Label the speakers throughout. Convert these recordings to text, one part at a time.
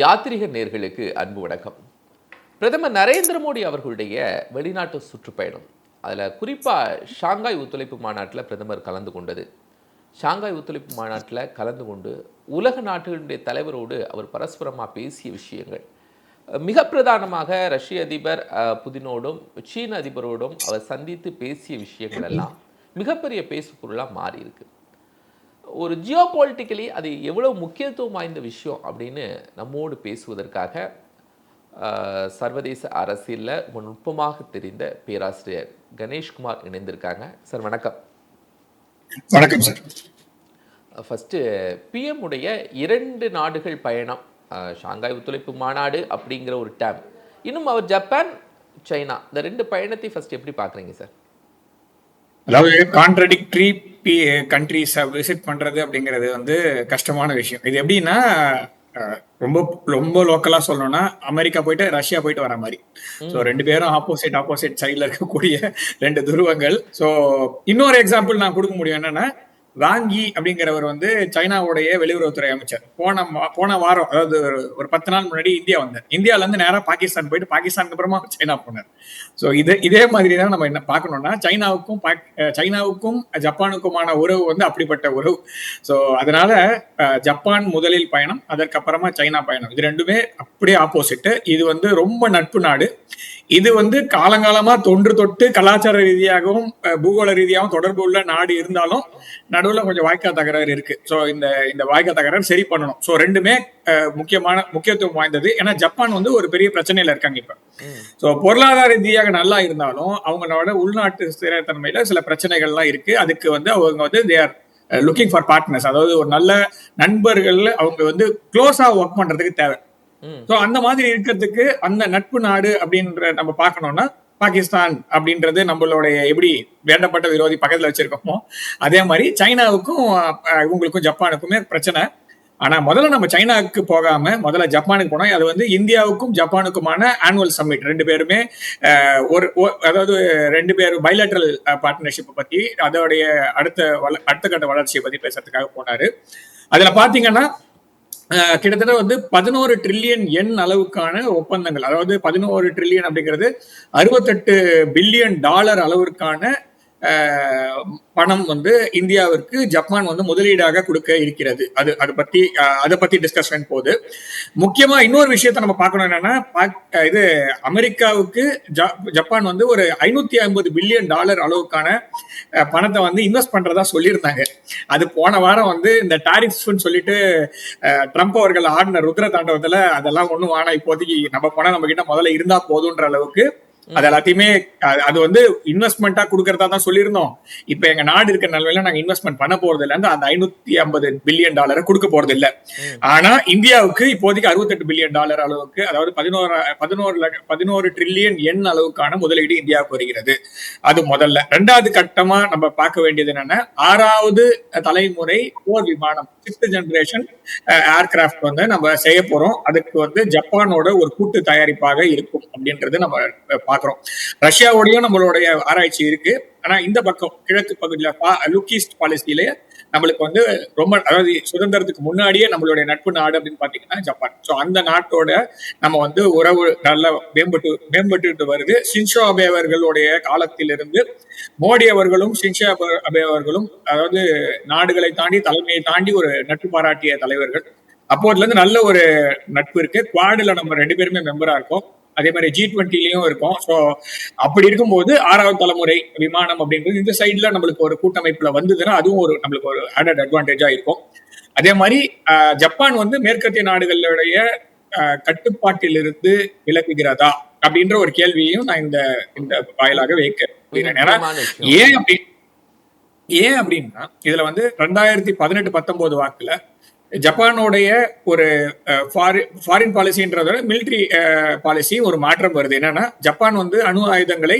Speaker 1: யாத்ரீக நேர்களுக்கு அன்பு வணக்கம். பிரதமர் நரேந்திர மோடி அவர்களுடைய வெளிநாட்டு சுற்றுப்பயணம். அதில் குறிப்பாக ஷாங்காய் ஒத்துழைப்பு மாநாட்டில் பிரதமர் கலந்து கொண்டது. ஷாங்காய் ஒத்துழைப்பு மாநாட்டில் கலந்து கொண்டு உலக நாடுகளுடைய தலைவரோடு அவர் பரஸ்பரமாக பேசிய விஷயங்கள். மிக பிரதானமாக ரஷ்ய அதிபர் புதினோடும் சீன அதிபரோடும் அவர் சந்தித்து பேசிய விஷயங்கள் எல்லாம் மிகப்பெரிய பேசுபொருளாக மாறி ஒரு ஜியோ பொலிட்டிக்கலி அது எவ்வளவு முக்கியத்துவம் வாய்ந்த விஷயம் அப்படின்னு நம்மோடு பேசுவதற்காக சர்வதேச அரசியலில் ரொம்ப நுட்பமாக தெரிந்த பேராசிரியர் கணேஷ்குமார் இணைந்திருக்காங்க. சார் வணக்கம்.
Speaker 2: வணக்கம் சார்.
Speaker 1: ஃபஸ்ட்டு பிஎம் உடைய இரண்டு நாடுகள் பயணம் ஷாங்காய் ஒத்துழைப்பு மாநாடு அப்படிங்கிற ஒரு டேம் இன்னும் அவர் ஜப்பான் சைனா இந்த ரெண்டு பயணத்தை ஃபர்ஸ்ட் எப்படி பார்க்குறீங்க சார்?
Speaker 2: அதாவது கான்ட்ரடிக்டரி கண்ட்ரிஸை விசிட் பண்றது அப்படிங்கிறது வந்து கஷ்டமான விஷயம். இது எப்படின்னா ரொம்ப ரொம்ப லோக்கலா சொல்லணும்னா அமெரிக்கா போயிட்டு ரஷ்யா போயிட்டு வர மாதிரி. ஸோ ரெண்டு பேரும் ஆப்போசிட் ஆப்போசிட் சைடில் இருக்கக்கூடிய ரெண்டு துருவங்கள். ஸோ இன்னொரு எக்ஸாம்பிள் நான் கொடுக்க முடியும் என்னன்னா வாங்கி அப்படிங்கிறவர் வந்து சைனாவுடைய வெளியுறவுத்துறை அமைச்சர். போன போன வாரம் அதாவது ஒரு ஒரு பத்து நாள் முன்னாடி இந்தியா வந்தார். இந்தியால இருந்து நேராக பாகிஸ்தான் போயிட்டு பாகிஸ்தானுக்கு அப்புறமா சைனா போனார். ஸோ இது இதே மாதிரி தான் நம்ம என்ன பார்க்கணும்னா சைனாவுக்கும் பாக்- சைனாவுக்கும் ஜப்பானுக்குமான உறவு வந்து அப்படிப்பட்ட உறவு. ஸோ அதனால ஜப்பான் முதலில் பயணம் அதற்கப்புறமா சைனா பயணம். இது ரெண்டுமே அப்படியே ஆப்போசிட்டு இது வந்து ரொம்ப நட்பு நாடு. இது வந்து காலங்காலமா தொன்று தொட்டு கலாச்சார ரீதியாகவும் பூகோள ரீதியாகவும் தொடர்பு உள்ள நாடு இருந்தாலும் நடுவுல கொஞ்சம் வாய்க்கா தகராறு இருக்கு. ஸோ இந்த இந்த வாய்க்கா தகராறு சரி பண்ணணும். ஸோ ரெண்டுமே முக்கியமான முக்கியத்துவம் வாய்ந்தது. ஏன்னா ஜப்பான் வந்து ஒரு பெரிய பிரச்சனையில இருக்காங்க இப்ப. ஸோ பொருளாதார ரீதியாக நல்லா இருந்தாலும் அவங்களோட உள்நாட்டு ஸ்திரத்தன்மையில சில பிரச்சனைகள்லாம் இருக்கு. அதுக்கு வந்து அவங்க வந்து they are looking for partners அதாவது ஒரு நல்ல நண்பர்கள் அவங்க வந்து க்ளோஸா ஒர்க் பண்றதுக்கு தேவை. ஸோ அந்த மாதிரி இருக்கிறதுக்கு அந்த நட்பு நாடு அப்படின்ற நம்ம பார்க்கணும்னா பாகிஸ்தான் அப்படின்றது நம்மளுடைய எப்படி வேண்டப்பட்ட விரோதி பக்கத்துல வச்சிருக்கோமோ அதே மாதிரி சைனாவுக்கும் இவங்களுக்கும் ஜப்பானுக்குமே பிரச்சனை. ஆனா முதல்ல நம்ம சைனாவுக்கு போகாம முதல்ல ஜப்பானுக்கு போனோம் அது வந்து இந்தியாவுக்கும் ஜப்பானுக்குமான ஆனுவல் சம்மிட் ரெண்டு பேருமே ஒரு அதாவது ரெண்டு பேரும் பைலேட்ரல் பார்ட்னர்ஷிப்பை பத்தி அதோடைய அடுத்த வள- அடுத்த கட்ட வளர்ச்சியை பத்தி பேசுறதுக்காக போனாரு. அதுல பாத்தீங்கன்னா கிட்டத்தட்ட வந்து பதினோரு ட்ரில்லியன் எண் அளவுக்கான ஒப்பந்தங்கள். அதாவது பதினோரு ட்ரில்லியன் அப்படிங்கிறது அறுபத்தெட்டு பில்லியன் டாலர் அளவிற்கான பணம் வந்து இந்தியாவிற்கு ஜப்பான் வந்து முதலீடாக கொடுக்க இருக்கிறது. அது அதை பத்தி அதை பத்தி டிஸ்கஷன் போகுது முக்கியமா இன்னொரு விஷயத்த நம்ம பார்க்கணும் என்னன்னா இது அமெரிக்காவுக்கு ஜப்பான் வந்து ஒரு ஐநூத்தி ஐம்பது பில்லியன் டாலர் அளவுக்கான பணத்தை வந்து இன்வெஸ்ட் பண்றதா சொல்லியிருந்தாங்க. அது போன வாரம் வந்து இந்த டாரிஃப்னு சொல்லிட்டு ட்ரம்ப் அவர்கள் ஆடின ருத்ர தாண்டவத்துல அதெல்லாம் ஒண்ணும் ஆனா இப்போதைக்கு நம்ம பணம் நம்ம கிட்ட முதல்ல இருந்தா போதுன்ற அளவுக்கு அது எல்லாத்தையுமே அது வந்து இன்வெஸ்ட்மெண்ட்டா கொடுக்கறதா தான் சொல்லியிருந்தோம். இப்ப எங்க நாடு இருக்கிற நிலையில நாங்க இன்வெஸ்ட்மெண்ட் பண்ண போறது இல்ல அந்த ஐநூத்தி ஐம்பது பில்லியன் டாலரை கொடுக்க போறது இல்ல. ஆனா இந்தியாவுக்கு இப்போதைக்கு அறுபத்தெட்டு பில்லியன் டாலர் அளவுக்கு அதாவது பதினோரு பதினோரு பதினோரு ட்ரில்லியன் எண் அளவுக்கான முதலீடு இந்தியாவுக்கு வருகிறது. அது முதல்ல. ரெண்டாவது கட்டமா நம்ம பார்க்க வேண்டியது என்னன்னா ஆறாவது தலைமுறை போர் விமானம் சிக்ஸ்த் ஜெனரேஷன் ஏர்கிராஃப்ட் வந்து நம்ம செய்ய போறோம். அதுக்கு வந்து ஜப்பானோட ஒரு கூட்டு தயாரிப்பாக இருக்கும் அப்படின்றது நம்ம பாக்குறோம் ரஷ்யாவோடயும் நம்மளுடைய ஆராய்ச்சி இருக்கு. ஆனா இந்த பக்கம் கிழக்கு பகுதியில லுக் ஈஸ்ட் பாலிசியிலே நம்மளுக்கு வந்து ரொம்ப அதாவது சுதந்திரத்துக்கு முன்னாடியே நம்மளுடைய நட்பு நாடு அப்படின்னு பாத்தீங்கன்னா ஜப்பான். ஸோ அந்த நாட்டோட நம்ம வந்து உறவு நல்ல மேம்பட்டு மேம்பட்டு வருது. ஷின்ஷோ அபே அவர்களுடைய காலத்திலிருந்து மோடி அவர்களும் ஷின்ஷோ அபே- அபே அவர்களும் அதாவது நாடுகளை தாண்டி தலைமையை தாண்டி ஒரு நட்பு பாராட்டிய தலைவர்கள். அப்போதுல இருந்து நல்ல ஒரு நட்பு இருக்கு. குவாடுல நம்ம ரெண்டு பேருமே மெம்பரா இருக்கோம். அதே மாதிரி ஜி டுவெண்ட்டிலையும் இருக்கோம். ஸோ அப்படி இருக்கும்போது ஆறாவது தலைமுறை விமானம் அப்படின்றது இந்த சைட்ல நம்மளுக்கு ஒரு கூட்டமைப்புல வந்ததுன்னா அதுவும் ஒரு நம்மளுக்கு ஒரு ஆடட் அட்வான்டேஜா இருக்கும். அதே மாதிரி ஜப்பான் வந்து மேற்கத்திய நாடுகளுடைய கட்டுப்பாட்டிலிருந்து விலகுகிறதா அப்படின்ற ஒரு கேள்வியையும் நான் இந்த இந்த வாயிலாக வைக்க ஏன் அப்படி ஏன் அப்படின்னா இதுல வந்து ரெண்டாயிரத்தி பதினெட்டு பத்தொன்பது வாக்குல ஜப்பானோடைய ஒரு ஃபாரின் பாலிசின்றத மிலிட்ரி பாலிசி ஒரு மாற்றம் வருது. என்னன்னா ஜப்பான் வந்து அணு ஆயுதங்களை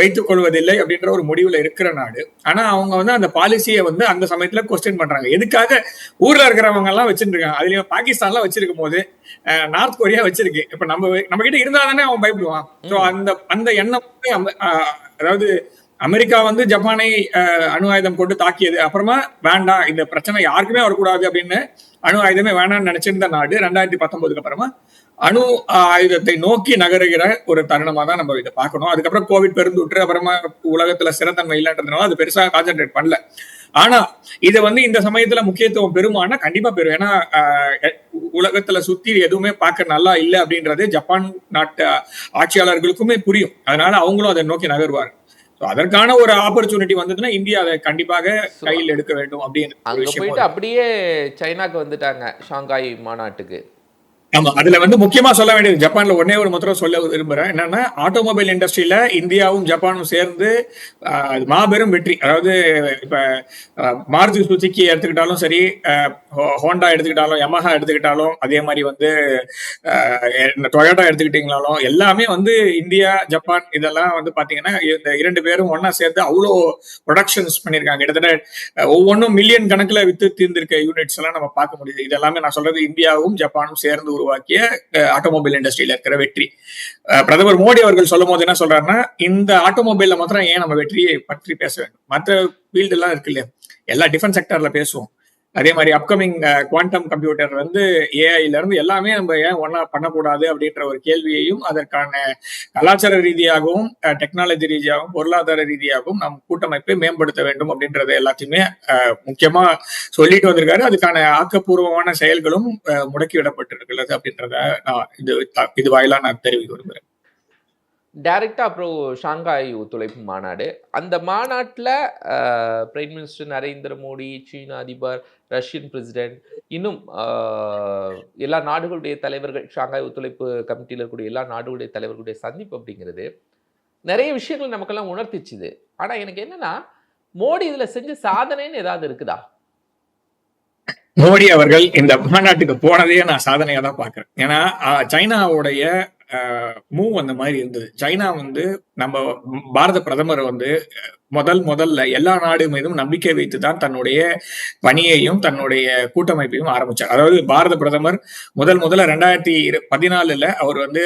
Speaker 2: வைத்துக் கொள்வதில்லை அப்படின்ற ஒரு முடிவுல இருக்கிற நாடு. ஆனா அவங்க வந்து அந்த பாலிசியை வந்து அந்த சமயத்துல கொஸ்டின் பண்றாங்க. எதுக்காக ஊர்ல இருக்கிறவங்க எல்லாம் வச்சுட்டு இருக்காங்க அதுலயும் பாகிஸ்தான்லாம் வச்சிருக்கும் போது நார்த் கொரியா வச்சிருக்கு. இப்ப நம்ம நம்ம கிட்ட இருந்தா தானே அவன் பயப்படுவான். ஸோ அந்த அந்த எண்ணம் அதாவது அமெரிக்கா வந்து ஜப்பானை அணு ஆயுதம் கொண்டு தாக்கியது. அப்புறமா வேண்டாம் இந்த பிரச்சனை யாருக்குமே வரக்கூடாது அப்படின்னு அணு ஆயுதமே வேணாம்னு நினைச்சிருந்த நாடு ரெண்டாயிரத்தி பத்தொன்பதுக்கு அப்புறமா அணு ஆயுதத்தை நோக்கி நகருகிற ஒரு தருணமா தான் நம்ம இதை பார்க்கணும். அதுக்கப்புறம் கோவிட் பெருந்தொற்று அப்புறமா உலகத்துல சிறத்தன்மை இல்லைன்றதுனால அது பெருசா கான்சென்ட்ரேட் பண்ணல. ஆனா இதை வந்து இந்த சமயத்துல முக்கியத்துவம் பெருமானா கண்டிப்பா பெறும் ஏன்னா உலகத்துல சுத்தி எதுவுமே பார்க்க நல்லா இல்லை அப்படின்றது ஜப்பான் நாட்டு ஆட்சியாளர்களுக்குமே புரியும். அதனால அவங்களும் அதை நோக்கி நகருவார் அதற்கான ஒரு ஆப்பர்ச்சுனிட்டி வந்ததுன்னா இந்தியா அதை கண்டிப்பாக கையில் எடுக்க வேண்டும் அப்படின்னு
Speaker 1: அங்க போயிட்டு அப்படியே சைனாக்கு வந்துட்டாங்க ஷாங்காய் மாநாட்டுக்கு.
Speaker 2: ஆமா அதுல வந்து முக்கியமா சொல்ல வேண்டியது ஜப்பான்ல ஒன்னே ஒரு மாத்திரம் சொல்ல விரும்புறேன். என்னன்னா ஆட்டோமொபைல் இண்டஸ்ட்ரியில இந்தியாவும் ஜப்பானும் சேர்ந்து மாபெரும் வெற்றி. அதாவது இப்ப மாருதி சுசுக்கி எடுத்துக்கிட்டாலும் சரி ஹோ- ஹோண்டா எடுத்துக்கிட்டாலும் யமஹா எடுத்துக்கிட்டாலும் அதே மாதிரி வந்து டொயோட்டா எடுத்துக்கிட்டீங்களாலும் எல்லாமே வந்து இந்தியா ஜப்பான் இதெல்லாம் வந்து பாத்தீங்கன்னா இந்த இரண்டு பேரும் ஒன்னா சேர்ந்து அவ்வளோ ப்ரொடக்ஷன்ஸ் பண்ணியிருக்காங்க. கிட்டத்தட்ட ஒவ்வொன்றும் மில்லியன் கணக்குல வித்து தீர்ந்திருக்க யூனிட்ஸ் எல்லாம் நம்ம பார்க்க முடியுது. இதெல்லாமே நான் சொல்றது இந்தியாவும் ஜப்பானும் சேர்ந்து ஒரு உருவாக்கிய ஆட்டோமொபைல் இண்டஸ்ட்ரியில இருக்கிற வெற்றி. பிரதமர் மோடி அவர்கள் சொல்லும் போது என்ன சொல்றாருன்னா இந்த ஆட்டோமொபைல்ல மாத்திரம் ஏன் நம்ம வெற்றியை பற்றி பேச வேண்டும்? மற்ற ஃபீல்டு எல்லாம் இருக்கு இல்லையா? எல்லா டிஃபென்ஸ் செக்டர்ல பேசுவோம். அதே மாதிரி அப்கமிங் குவாண்டம் கம்ப்யூட்டர் வந்து ஏஐல இருந்து எல்லாமே நம்ம ஏன் ஒன்னா பண்ணக்கூடாது அப்படின்ற ஒரு கேள்வியையும் அதற்கான கலாச்சார ரீதியாகவும் டெக்னாலஜி ரீதியாகவும் பொருளாதார ரீதியாகவும் நம் கூட்டமைப்பை மேம்படுத்த வேண்டும் அப்படின்றத எல்லாத்தையுமே முக்கியமா சொல்லிட்டு வந்திருக்காரு. அதுக்கான ஆக்கப்பூர்வமான செயல்களும் அஹ், முடக்கிவிடப்பட்டிருக்கிறது அப்படின்றத நான் இது இது வாயிலா நான் தெரிவிக்க விரும்புகிறேன்
Speaker 1: டைரக்டா அப்புறம் ஷாங்காய் ஒத்துழைப்பு மாநாடு. அந்த மாநாட்டில் பிரைம் மினிஸ்டர் நரேந்திர மோடி சீன அதிபர் ரஷ்யன் பிரசிடென்ட். இன்னும் ஆஹ், எல்லா நாடுகளுடைய தலைவர்கள் ஷாங்காய் ஒத்துழைப்பு கமிட்டியில் இருக்கக்கூடிய எல்லா நாடுகளுடைய தலைவர்களுடைய சந்திப்பு அப்படிங்கிறது நிறைய விஷயங்கள் நமக்கெல்லாம் உணர்த்திச்சுது. ஆனா எனக்கு என்னன்னா மோடி இதுல செஞ்ச சாதனைன்னு ஏதாவது இருக்குதா?
Speaker 2: மோடி அவர்கள் இந்த மாநாட்டுக்கு போனதையே நான் சாதனையாக தான் பாக்குறேன் ஏன்னா சைனாவுடைய மூவ் அந்த மாதிரி இருந்தது. சைனா வந்து நம்ம பாரத பிரதமர் வந்து முதல் முதல்ல எல்லா நாடு மீதும் நம்பிக்கை வைத்து தான் தன்னுடைய பணியையும் தன்னுடைய கூட்டமைப்பையும் ஆரம்பிச்சார். அதாவது பாரத பிரதமர் முதல் முதல்ல ரெண்டாயிரத்தி பதினாலுல அவர் வந்து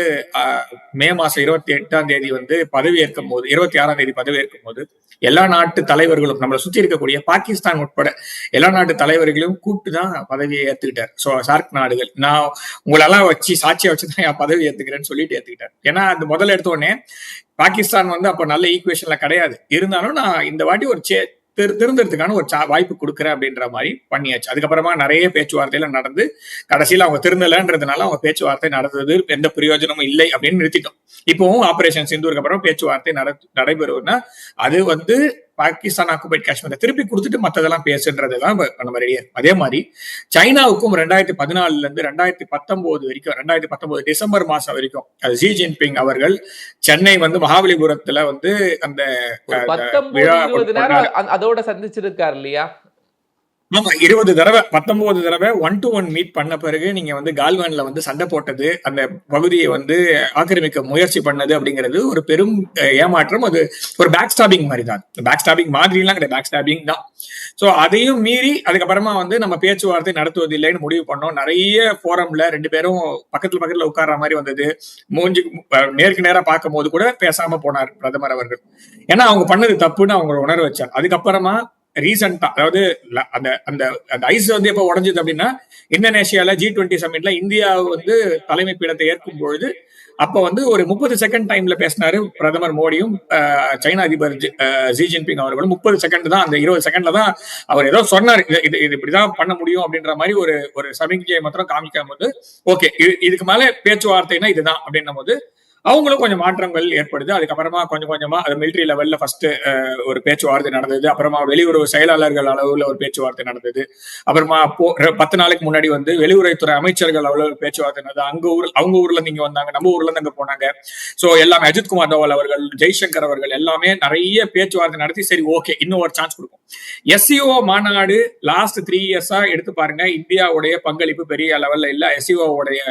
Speaker 2: மே மாசம் இருபத்தி எட்டாம் தேதி வந்து பதவியேற்கும் போது இருபத்தி ஆறாம் தேதி பதவியேற்கும் போது எல்லா நாட்டு தலைவர்களும் நம்மளை சுற்றி இருக்கக்கூடிய பாகிஸ்தான் உட்பட எல்லா நாட்டு தலைவர்களையும் கூப்பிட்டு தான் பதவியை ஏத்துக்கிட்டார். ஸோ சார்க் நாடுகள். நான் உங்களெல்லாம் வச்சு சாட்சியை வச்சு தான் என் பதவி ஏத்துக்கிறேன்னு சொல்லிட்டு ஏத்துக்கிட்டார் ஏன்னா அது முதல்ல எடுத்த உடனே பாகிஸ்தான் வந்து அப்ப நல்ல ஈக்குவேஷன்ல கிடையாது. இருந்தாலும் நான் இந்த வாட்டி ஒரு சே திரு திருந்தறதுக்கான ஒரு சா- வாய்ப்பு கொடுக்குறேன் அப்படின்ற மாதிரி பண்ணியாச்சு. அதுக்கப்புறமா நிறைய பேச்சுவார்த்தையில நடந்து கடைசியில அவங்க திருந்தலன்றதுனால அவங்க பேச்சுவார்த்தை நடந்தது எந்த பிரயோஜனமும் இல்லை அப்படின்னு நிறுத்திட்டோம். இப்போவும் ஆபரேஷன் சிந்துருக்கப்புறம் பேச்சுவார்த்தை நட நடைபெறும்னா அது வந்து பாகிஸ்தான் ஆக்குபைட் காஷ்மீரை திருப்பி கொடுத்துட்டு மத்ததெல்லாம் பேசுன்றதுதான் இப்ப நம்ம ரெடியா அதே மாதிரி சைனாவுக்கும் ரெண்டாயிரத்தி பதினாலுல இருந்து ரெண்டாயிரத்தி பத்தொன்பது வரைக்கும் ரெண்டாயிரத்தி பத்தொன்பது டிசம்பர் மாசம் வரைக்கும் அது ஜி ஜின்பிங் அவர்கள் சென்னை வந்து மகாபலிபுரத்துல வந்து அந்த விழா
Speaker 1: அதோட சந்திச்சிருக்காரு இல்லையா?
Speaker 2: ஆமா இருபது தடவை பத்தொன்பது தடவை ஒன் டு ஒன் மீட் பண்ண பிறகு நீங்க வந்து கால்வான்ல வந்து சண்டை போட்டது அந்த பகுதியை வந்து ஆக்கிரமிக்க முயற்சி பண்ணது அப்படிங்கிறது ஒரு பெரும் ஏமாற்றம். அது ஒரு பேக் ஸ்டாபிங் மாதிரி தான் பேக் ஸ்டாபிங் மாதிரிலாம் கிடையாது. பேக் ஸ்டாபிங் தான். சோ அதையும் மீறி அதுக்கப்புறமா வந்து நம்ம பேச்சுவார்த்தை நடத்துவது இல்லைன்னு முடிவு பண்ணோம். நிறைய போரம்ல ரெண்டு பேரும் பக்கத்துல பக்கத்துல உட்கார்ற மாதிரி வந்தது. மூஞ்சி நேருக்கு நேராக பார்க்கும் போது கூட பேசாம போனார் பிரதமர் அவர்கள். ஏன்னா அவங்க பண்ணது தப்புன்னு அவங்க உணர வச்சார் அதுக்கப்புறமா ரீசெண்டா அதாவது அந்த அந்த அந்த ஐஸ் வந்து எப்ப உடஞ்சது அப்படின்னா இந்தோனேஷியால ஜி டுவெண்ட்டி சமிட்ல இந்தியா வந்து தலைமை பீடத்தை ஏற்கும் பொழுது அப்ப வந்து ஒரு முப்பது செகண்ட் டைம்ல பேசினாரு பிரதமர் மோடியும் சைனா அதிபர் ஜி- ஜின்பிங் அவர்களும். முப்பது செகண்ட் தான் அந்த இருபது செகண்ட்ல தான் அவர் ஏதோ சொன்னார். இது இது இது இப்படிதான் பண்ண முடியும் அப்படின்ற மாதிரி ஒரு ஒரு சமிக்ஞையை மாத்திரம் காமிக்காம போது ஓகே இதுக்கு மேல பேச்சுவார்த்தைனா இதுதான் அப்படின்னும் போது அவங்களும் கொஞ்சம் மாற்றங்கள் ஏற்படுது. அதுக்கப்புறமா கொஞ்சம் கொஞ்சமா அது மிலிட்டரி லெவல்ல ஃபர்ஸ்ட் ஒரு பேச்சுவார்த்தை நடந்தது. அப்புறமா வெளியுறவு செயலாளர்கள் அளவுல ஒரு பேச்சுவார்த்தை நடந்தது. அப்புறமா போ- பத்து நாளைக்கு முன்னாடி வந்து வெளியுறவுத்துறை அமைச்சர்கள் அளவுல ஒரு பேச்சுவார்த்தை நடந்தது. அங்க ஊர் அவங்க ஊர்ல இருந்து இங்க வந்தாங்க. நம்ம ஊர்ல இருந்து அங்க போனாங்க. சோ எல்லாமே அஜித் குமார் தோவல் அவர்கள் ஜெய்சங்கர் அவர்கள் எல்லாமே நிறைய பேச்சுவார்த்தை நடத்தி சரி ஓகே இன்னும் ஒரு சான்ஸ் கொடுக்கும் எஸ்சிஓ மாநாடு லாஸ்ட் த்ரீ இயர்ஸா எடுத்து பாருங்க. இந்தியாவுடைய பங்களிப்பு பெரிய லெவல்ல இல்ல. எஸ்சிஓ உடைய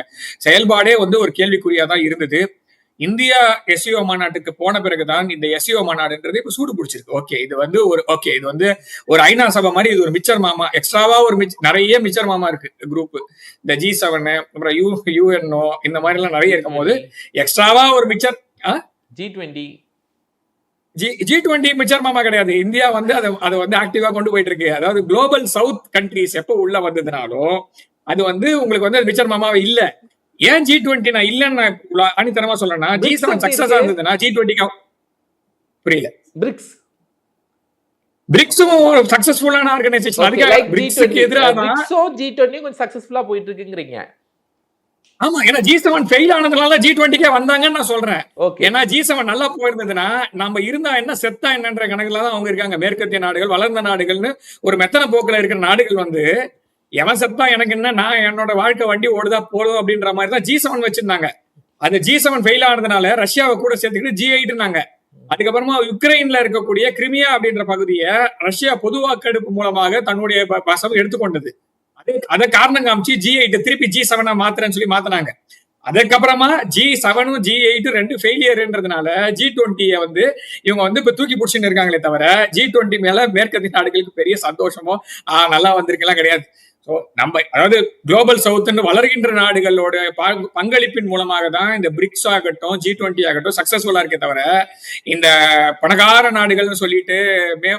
Speaker 2: செயல்பாடே வந்து ஒரு கேள்விக்குறியா தான் இருந்தது. இந்தியா எஸ்சிஓ மாநாட்டுக்கு போன பிறகுதான் இந்த எஸ்சிஓ மாநாடுன்றது இப்ப சூடு பிடிச்சிருக்கு. ஓகே இது வந்து ஒரு ஓகே இது வந்து ஒரு ஐநா சபை மாதிரி இது ஒரு மிச்சர் மாமா எக்ஸ்ட்ராவா ஒரு மிச்ச- நிறைய மிச்சர் மாமா இருக்கு குரூப் இந்த ஜி செவன் அப்புறம் யூ யூஎன்ஓ இந்த மாதிரி எல்லாம் நிறைய இருக்கும் போது எக்ஸ்ட்ராவா ஒரு mixture
Speaker 1: G twenty
Speaker 2: G G twenty mixture மாமா கிடையாது. இந்தியா வந்து அதை அதை வந்து ஆக்டிவா கொண்டு போயிட்டு இருக்கு அதாவது குளோபல் சவுத் கண்ட்ரிஸ் எப்போ உள்ள வந்ததுனாலும் அது வந்து உங்களுக்கு வந்து மிச்சர் மாமாவே இல்ல. ஏன் ஜி டுவெண்ட்டி நான் இல்லைன்னு ஆணித்தனமா சொல்றேன்னா ஜி செவன் சக்சஸா? இருந்ததுன்னா ஜி டுவெண்ட்டிக்கு புரியல.
Speaker 1: பிரிக்ஸ்
Speaker 2: பிரிக்ஸும் ஒரு சக்சஸ்ஃபுல்லான ஆர்கனைசேஷன் அதுக்காக பிரிக்ஸுக்கு எதிராக
Speaker 1: ஜி டுவெண்ட்டி கொஞ்சம் சக்சஸ்ஃபுல்லா போயிட்டு இருக்குங்கிறீங்க
Speaker 2: ஆமா ஏன்னா ஜி செவன் ஃபெயில் ஆனதுனால ஜி டுவெண்ட்டிக்கே வந்தாங்கன்னு நான் சொல்றேன். ஏன்னா ஜி செவன் நல்லா போயிருந்ததுன்னா நம்ம இருந்தா என்ன செத்தா என்னன்ற கணக்குல தான் அவங்க இருக்காங்க. மேற்கத்திய நாடுகள் வளர்ந்த நாடுகள்னு ஒரு மெத்தன போக்குல இருக்கிற நாடுகள் வந்து எவன் செத்தா எனக்கு என்ன? நான் என்னோட வாழ்க்கை வண்டி ஓடுதா போதும் அப்படின்ற மாதிரி தான் ஜி செவன் வச்சிருந்தாங்க. அந்த ஜி செவன் ஃபெயில் ஆனதுனால ரஷ்யாவை கூட சேர்த்துக்கிட்டு ஜி எயிட் இருந்தாங்க அதுக்கப்புறமா யுக்ரைன்ல இருக்கக்கூடிய கிரிமியா அப்படின்ற பகுதியை ரஷ்யா பொது வாக்கெடுப்பு மூலமாக தன்னுடைய வசம் எடுத்துக்கொண்டது. அது அதை காரணம் காமிச்சு ஜி எயிட் திருப்பி ஜி செவனா மாத்துறேன்னு சொல்லி மாத்தினாங்க. அதுக்கப்புறமா ஜி செவனும் ஜி எயிட்டும் ரெண்டு ஃபெயிலியர்ன்றதுனால ஜி டுவெண்ட்டியை வந்து இவங்க வந்து இப்ப தூக்கி பிடிச்சின்னு இருக்காங்களே தவிர ஜி டுவெண்ட்டி மேல மேற்கத்திய நாடுகளுக்கு பெரிய சந்தோஷமோ நல்லா வந்திருக்கலாம் கிடையாது. ஸோ நம்ம அதாவது குளோபல் சவுத்துன்னு வளர்கின்ற நாடுகளோட பங்களிப்பின் மூலமாக தான் இந்த பிரிக்ஸ் ஆகட்டும் ஜி டுவெண்ட்டி ஆகட்டும் சக்சஸ்ஃபுல்லா இருக்கே தவிர இந்த பணக்கார நாடுகள்னு சொல்லிட்டு மே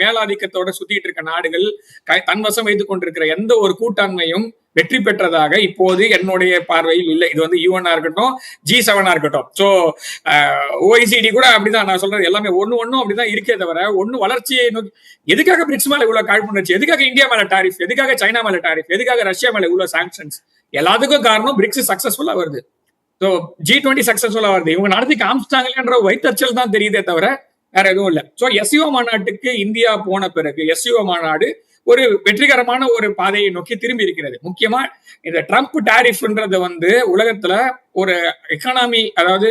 Speaker 2: மேலாதிக்கத்தோட சுத்திட்டு இருக்க நாடுகள் க- தன்வசம் வைத்துக் கொண்டிருக்கிற எந்த ஒரு கூட்டாண்மையும் வெற்றி பெற்றதாக இப்போது என்னுடைய பார்வையில் இல்லை. இது வந்து யூஎன்ஆ இருக்கட்டும் ஜி செவனா இருக்கட்டும். ஸோ ஓஐசிடி கூட அப்படிதான் நான் சொல்றது. எல்லாமே ஒன்று ஒன்றும் அப்படிதான் இருக்கே தவிர ஒண்ணு வளர்ச்சியை நோக்கி எதுக்காக பிரிக்ஸ் மேல இவ்வளவு காழ்ப்புணர்ச்சி? எதுக்காக இந்தியா மேல டாரிஃப் எதுக்காக சைனா மேல டாரிஃப் எதுக்காக ரஷ்யா மேல இவ்வளவு சாங்ஷன்ஸ் எல்லாத்துக்கும் காரணம் பிரிக்ஸ் சக்சஸ்ஃபுல்லா வருது. ஸோ ஜி டுவெண்ட்டி சக்சஸ்ஃபுல்லா வருது. இவங்க நடத்தி காமிச்சிட்டாங்கன்ற வைத்தறிச்சல் தான் தெரியுதே தவிர வேற எதுவும் இல்லை. ஸோ எஸ்யூஓ மாநாட்டுக்கு இந்தியா போன பிறகு எஸ்யூஓ மாநாடு ஒரு வெற்றிகரமான ஒரு பாதையை நோக்கி திரும்பி இருக்கிறது. முக்கியமா இந்த ட்ரம்ப் டாரிஃப்ன்றது வந்து உலகத்துல ஒரு எக்கனாமி அதாவது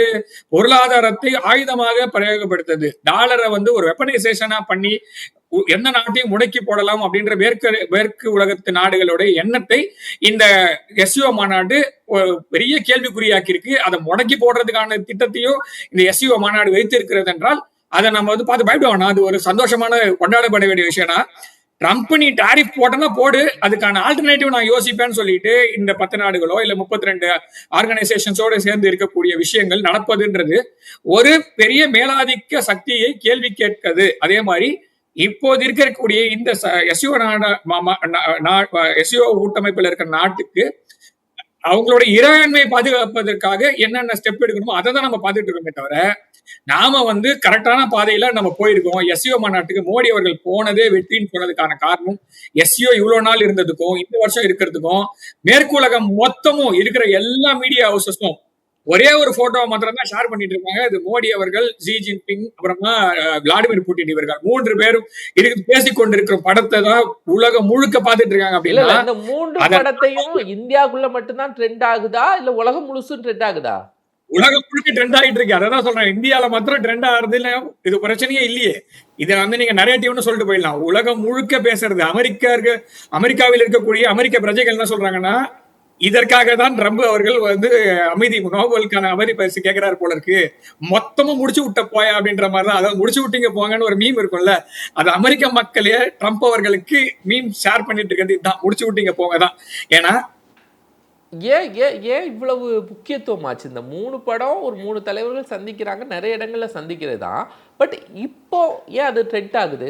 Speaker 2: பொருளாதாரத்தை ஆயுதமாக பிரயோகப்படுத்துது. டாலரை வந்து ஒரு வெப்பனைசேஷனா பண்ணி எந்த நாட்டையும் முடக்கி போடலாம் அப்படின்ற மேற்கு மேற்கு உலகத்து நாடுகளுடைய எண்ணத்தை இந்த எஸ்யூஓ மாநாடு பெரிய கேள்விக்குறியாக்கி இருக்கு அதை முடக்கி போடுறதுக்கான திட்டத்தையும் இந்த எஸ்யூஓ மாநாடு வைத்திருக்கிறது என்றால் அதை நம்ம வந்து பார்த்து பயப்பட வேணாம். அது ஒரு சந்தோஷமான கொண்டாடப்பட வேண்டிய விஷயம்னா ட்ரம்ப் நீ டாரிஃப் போட்டனா போடு. அதுக்கான ஆல்டர்னேட்டிவ் நான் யோசிப்பேன்னு சொல்லிட்டு இந்த பத்து நாடுகளோ இல்ல முப்பத்தி ரெண்டு ஆர்கனைசேஷன்ஸோட சேர்ந்து இருக்கக்கூடிய விஷயங்கள் நடப்பதுன்றது ஒரு பெரிய மேலாதிக்க சக்தியை கேள்வி கேட்கது. அதே மாதிரி இப்போது இருக்கக்கூடிய இந்த எஸ்யோ நாட எஸ்யோ கூட்டமைப்பில் இருக்கிற நாட்டுக்கு அவங்களோட இறையாண்மை பாதுகாப்பதற்காக என்னென்ன ஸ்டெப் எடுக்கணுமோ அதை தான் நம்ம பார்த்துட்டு இருக்கோமே தவிர நாம வந்து கரெக்டான பாதையில நம்ம போயிருக்கோம். எஸ்சிஓ மாநாட்டுக்கு மோடி அவர்கள் போனதே வெற்றின்னு போனதுக்கான காரணம் எஸ்சிஓ இவ்வளவு நாள் இருந்ததுக்கும் இந்த வருஷம் இருக்கிறதுக்கும் மேற்குலகம் மொத்தமும் இருக்கிற எல்லா மீடியா ஹவுசஸும் ஒரே ஒரு போட்டோ மாத்திரம் தான் ஷேர் பண்ணிட்டு இருக்காங்க இது மோடி அவர்கள் ஜி ஜின்பிங் அப்புறமா விளாடிமிர் புட்டின் இவர்கள். மூன்று பேரும் இருக்கு பேசிக் கொண்டிருக்கிற படத்தை தான் உலகம் முழுக்க பார்த்துட்டு இருக்காங்க அப்படின்னா
Speaker 1: இந்த மூன்று படத்தையும் இந்தியாக்குள்ள மட்டும்தான் ட்ரெண்ட் ஆகுதா? இல்ல உலகம் முழுசும் ட்ரெண்ட் ஆகுதா?
Speaker 2: உலகம் முழுக்க ட்ரெண்ட் ஆகிட்டு இருக்கு. அதான் சொல்றேன். இந்தியால மாத்திரம் ட்ரெண்ட் ஆகுறது இல்ல. இது பிரச்சனையே இல்லையே. இதை வந்து நீங்க நரேட்டிவ்னு சொல்லிட்டு போயிடலாம். உலகம் முழுக்க பேசுறது அமெரிக்கா இருக்க அமெரிக்காவில் இருக்கக்கூடிய அமெரிக்க பிரஜைகள் என்ன சொல்றாங்கன்னா இதற்காக தான் ட்ரம்ப் அவர்கள் வந்து அமைதி நோபலுக்கான அமைதி பரிசு கேட்கிறாரு போல இருக்கு. மொத்தமும் முடிச்சு விட்ட போயா அப்படின்ற மாதிரி தான் அதாவது முடிச்சு விட்டீங்க போங்கன்னு ஒரு மீம் இருக்கும்ல. அது அமெரிக்க மக்களே ட்ரம்ப் அவர்களுக்கு மீம் ஷேர் பண்ணிட்டு இருக்கிறது தான் முடிச்சு விட்டீங்க போங்க தான் ஏன்னா
Speaker 1: ஏன் ஏன் ஏன் இவ்வளவு முக்கியத்துவம் ஆச்சு? இந்த மூணு படம் ஒரு மூணு தலைவர்கள் சந்திக்கிறாங்க நிறைய இடங்கள்ல சந்திக்கிறது தான் பட் இப்போ ஏன் அது ட்ரெண்ட் ஆகுது?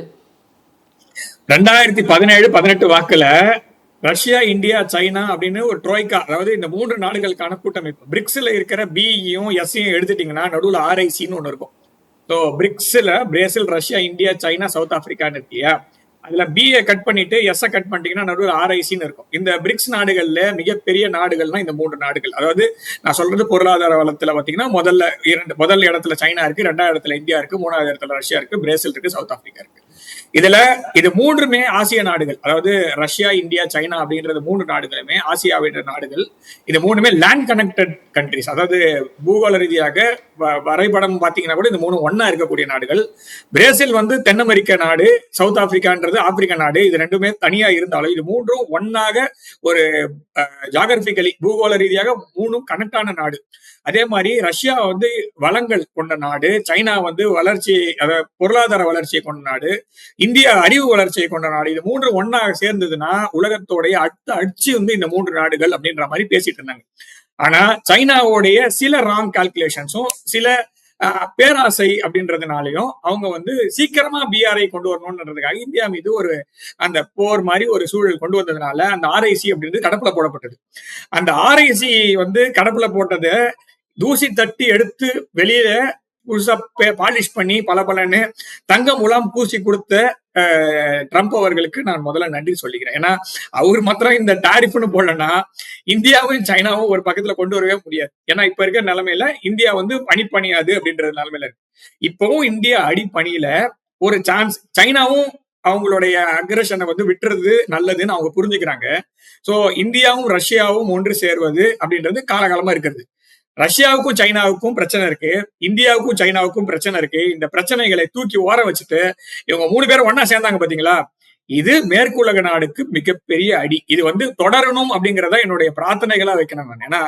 Speaker 2: ரெண்டாயிரத்தி பதினேழு பதினெட்டு வாக்குல ரஷ்யா இந்தியா சைனா அப்படின்னு ஒரு ட்ரோய்கா அதாவது இந்த மூன்று நாடுகளுக்கான கூட்டமைப்பு. பிரிக்ஸ்ல இருக்கிற பிஇயும் எஸ்சியும் எடுத்துட்டீங்கன்னா நடுவில் ஆர்ஐசின்னு ஒன்று இருக்கும். So பிரிக்ஸ்ல Brazil Russia India China South ஆப்பிரிக்கான்னு இருக்கியா? அதுல பிஏ கட் பண்ணிட்டு எஸ்ஐ கட் பண்ணிட்டீங்கன்னா நடுவில் ஆர்ஐசின்னு இருக்கும். இந்த பிரிக்ஸ் நாடுகள்ல மிகப்பெரிய நாடுகள்னா இந்த மூன்று நாடுகள். அதாவது நான் சொல்றது பொருளாதார வளத்துல பாத்தீங்கன்னா முதல்ல இரண்டு முதல் இடத்துல சைனா இருக்கு ரெண்டாவது இடத்துல இந்தியா இருக்கு மூணாவது இடத்துல ரஷ்யா இருக்கு பிரேசில் இருக்கு சவுத் ஆப்பிரிக்கா இருக்கு. இதுல இது மூன்றுமே ஆசிய நாடுகள். அதாவது ரஷ்யா இந்தியா சைனா அப்படின்றது மூன்று நாடுகளுமே ஆசியாவின் நாடுகள். இது மூணுமே லேண்ட் கனெக்டட் கண்ட்ரிஸ் அதாவது பூகோள ரீதியாக வரைபடம் பாத்தீங்கன்னா கூட இந்த மூணு ஒன்னா இருக்கக்கூடிய நாடுகள். பிரேசில் வந்து தென் அமெரிக்க நாடு சவுத் ஆப்பிரிக்கான்றது ஆப்பிரிக்க நாடு. இது ரெண்டுமே தனியா இருந்தாலும் இது மூன்றும் ஒன்னாக ஒரு ஜாகிரபிக்கலி பூகோள ரீதியாக மூணும் கனெக்ட் ஆன நாடு. அதே மாதிரி ரஷ்யா வந்து வளங்கள் கொண்ட நாடு. சைனா வந்து வளர்ச்சி அதாவது பொருளாதார வளர்ச்சியை கொண்ட நாடு. இந்தியா அறிவு வளர்ச்சியை கொண்ட நாடு. இது மூன்று ஒன்னாக சேர்ந்ததுன்னா உலகத்தோடைய அடுத்த அடிச்சு வந்து இந்த மூன்று நாடுகள் அப்படின்ற மாதிரி பேசிட்டு இருந்தாங்க. ஆனா சைனாவுடைய சில ராங் கால்குலேஷன்ஸும் சில பேராசை அப்படின்றதுனாலையும் அவங்க வந்து சீக்கிரமா பிஆர்ஐ கொண்டு வரணும்ன்றதுக்காக இந்தியா மீது ஒரு அந்த போர் மாதிரி ஒரு சூழல் கொண்டு வந்ததுனால அந்த ஆர்ஐசி அப்படின்றது கடப்புல போடப்பட்டது. அந்த ஆர்ஐசி வந்து கடப்புல போட்டதை தூசி தட்டி எடுத்து வெளியில புதுசா பாலிஷ் பண்ணி பல பலன்னு தங்க முலாம் பூசி கொடுத்த அஹ், ட்ரம்ப் அவர்களுக்கு நான் முதல்ல நன்றி சொல்லிக்கிறேன். ஏன்னா அவர் மாத்திரம் இந்த டாரிஃப்னு போடலன்னா இந்தியாவும் சைனாவும் ஒரு பக்கத்துல கொண்டு வரவே முடியாது. ஏன்னா இப்ப இருக்கிற நிலைமையில இந்தியா வந்து பனி பணியாது அப்படின்ற நிலைமையில இருக்கு. இப்பவும் இந்தியா அடி பணியில ஒரு சான்ஸ் சைனாவும் அவங்களுடைய அக்ரஷனை வந்து விட்டுறது நல்லதுன்னு அவங்க புரிஞ்சுக்கிறாங்க. சோ இந்தியாவும் ரஷ்யாவும் ஒன்று சேர்வது அப்படின்றது காலகாலமா இருக்கிறது. ரஷ்யாவுக்கும் சைனாவுக்கும் பிரச்சனை இருக்கு. இந்தியாவுக்கும் சைனாவுக்கும் பிரச்சனை இருக்கு. இந்த பிரச்சனைகளை தூக்கி ஓர வச்சுட்டு இவங்க மூணு பேரும் ஒண்ணா சேர்ந்தாங்க பாத்தீங்களா? இது மேற்குலக நாடுக்கு மிகப்பெரிய அடி. இது வந்து தொடரணும் அப்படிங்கறத என்னுடைய பிரார்த்தனைகளா வைக்கணும் நான். ஏன்னா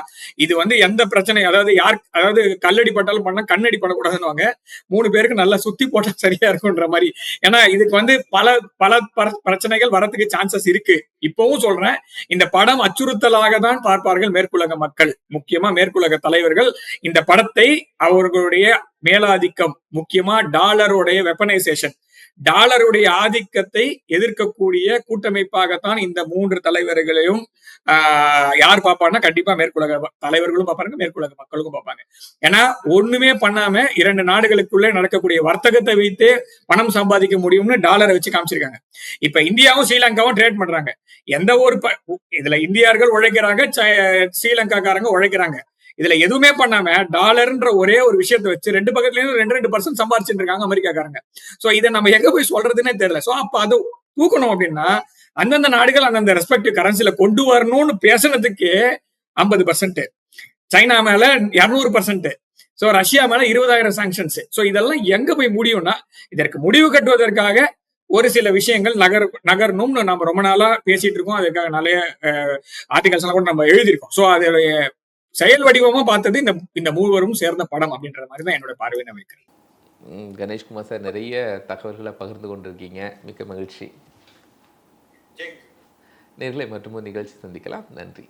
Speaker 2: இது வந்து எந்த பிரச்சனை அதாவது யார் அதாவது கல்லடி பட்டாலும் பண்ண கண்ணடி பண்ணக்கூடாதுன்னு மூணு பேருக்கு நல்லா சுத்தி போட்டா சரியா இருக்கும்ன்ற மாதிரி. ஏன்னா இதுக்கு வந்து பல பல பிரச்சனைகள் வரத்துக்கு சான்சஸ் இருக்கு. இப்பவும் சொல்றேன் இந்த படம் அச்சுறுத்தலாக தான் பார்ப்பார்கள் மேற்குலக மக்கள். முக்கியமா மேற்குலக தலைவர்கள். இந்த படத்தை அவர்களுடைய மேலாதிக்கம் முக்கியமா டாலருடைய வெப்பனைசேஷன் டாலருடைய ஆதிக்கத்தை எதிர்க்கக்கூடிய கூட்டமைப்பாகத்தான் இந்த மூன்று தலைவர்களையும் ஆஹ், யார் பார்ப்பான்னா கண்டிப்பா மேற்குலக தலைவர்களும் பார்ப்பாங்க மேற்குலக மக்களுக்கும் பார்ப்பாங்க. ஏன்னா ஒண்ணுமே பண்ணாம இரண்டு நாடுகளுக்குள்ளே நடக்கக்கூடிய வர்த்தகத்தை வைத்தே பணம் சம்பாதிக்க முடியும்னு டாலரை வச்சு காமிச்சிருக்காங்க. இப்ப இந்தியாவும் ஸ்ரீலங்காவும் ட்ரேட் பண்றாங்க. எந்த ஒரு ப- இதுல இந்தியர்கள் உழைக்கிறாங்க ஸ்ரீலங்காக்காரங்க உழைக்கிறாங்க. இதுல எதுவுமே பண்ணாம டாலர்ன்ற ஒரே ஒரு விஷயத்தை வச்சு ரெண்டு பக்கத்துல இருந்து ரெண்டு ரெண்டு பர்சன்ட் சம்பாரிச்சுட்டு இருக்காங்க அமெரிக்காக்காரங்க. சோ இதை நம்ம எங்க போய் சொல்றதுன்னே தெரியல. சோ அப்ப அது தூக்கணும் அப்படின்னா அந்தந்த நாடுகள் அந்தந்த ரெஸ்பெக்டிவ் கரன்சில கொண்டு வரணும்னு பேசுனதுக்கு ஐம்பது பர்சன்ட் சைனா மேல இருநூறு பர்சன்ட் சோ ரஷ்யா மேல இருபதாயிரம் சாங்ஷன்ஸ் சோ இதெல்லாம் எங்க போய் முடியும்னா இதற்கு முடிவு கட்டுவதற்காக ஒரு சில விஷயங்கள் நகர் நகரணும்னு நம்ம ரொம்ப நாளா பேசிட்டு இருக்கோம். அதுக்காக நிறைய ஆர்டிகல்ஸ் எல்லாம் கூட நம்ம எழுதியிருக்கோம். சோ அதோடைய செயல் வடிவமா பார்த்தது இந்த இந்த மூவரும் சேர்ந்த படம் அப்படின்ற மாதிரி தான் என்னோட பார்வை நான் வைக்கிறேன்.
Speaker 1: ம், கணேஷ்குமார் சார் நிறைய தகவல்களை பகிர்ந்து கொண்டிருக்கீங்க. மிக்க மகிழ்ச்சி. நேர்களை மற்றும் நிகழ்ச்சி சந்திக்கலாம். நன்றி.